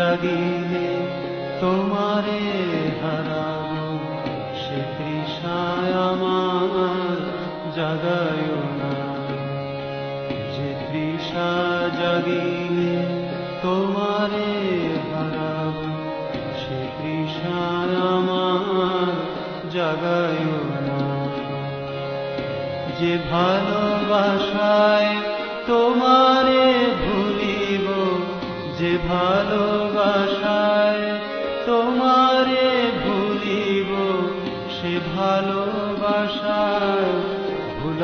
জাগিলে তোমারে হারাবো সে তৃষায় আমার জাগায় না। যে তৃষা জাগিলে তোমারে হারাবো, সে তৃষায় আমার জাগায় না। যে ভালোবাসায় তোমারে ভুলিব, যে ভালোবাসায়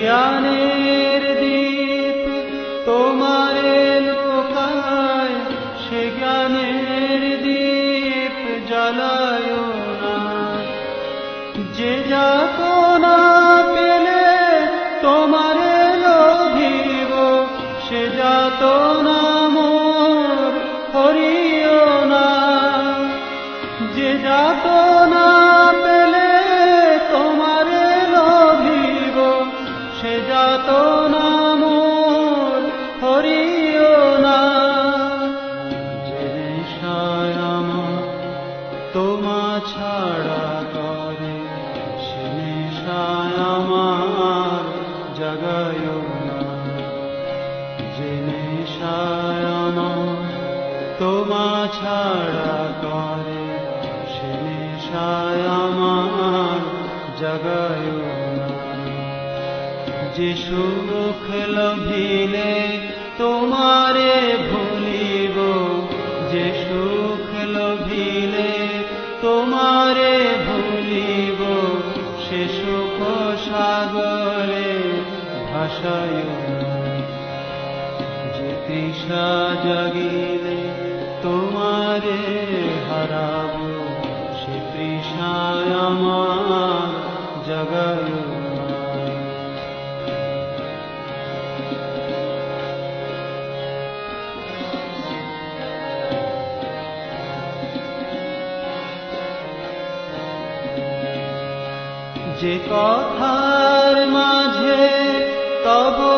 জ্ঞানের দীপ তোমার লোকায় সে জ্ঞানের দীপ জ্বালায় না। যে যাত না পেলে তোমার লোভিব, সে যাত না মোর হরিও না। যে যাত না পেলে সে যাত না মোর হরিও না। তোমা ছাড়া করে, সে আমার জাগায় না। তোমা ছাড়া করে, সে আমার জাগায় যে সুখ লভিলে তোমারে ভুলিব, যে সুখ লভিলে তোমারে ভুলিব, সে সুখ সাগরে ভাসায় যে তৃষা জাগিলে তোমারে হারাব, সে তৃষায় আমার জাগায় যে কথার মাঝে তব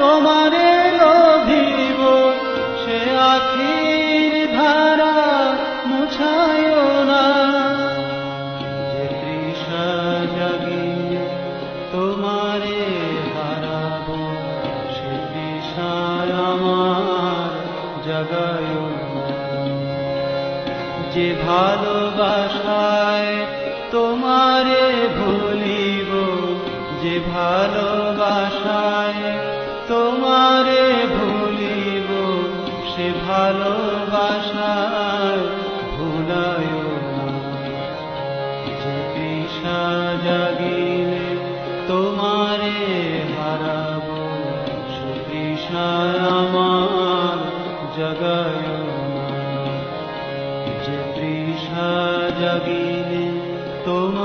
তোমারে লোভিব সে আখির ধারা মুছায় না। তোমারে সে যে ভালোবাসায় তোমারে ভুলিব, যে ভালোবাসায় তৃষায় আমার জাগায় যে তৃষা জাগিলে তোমারে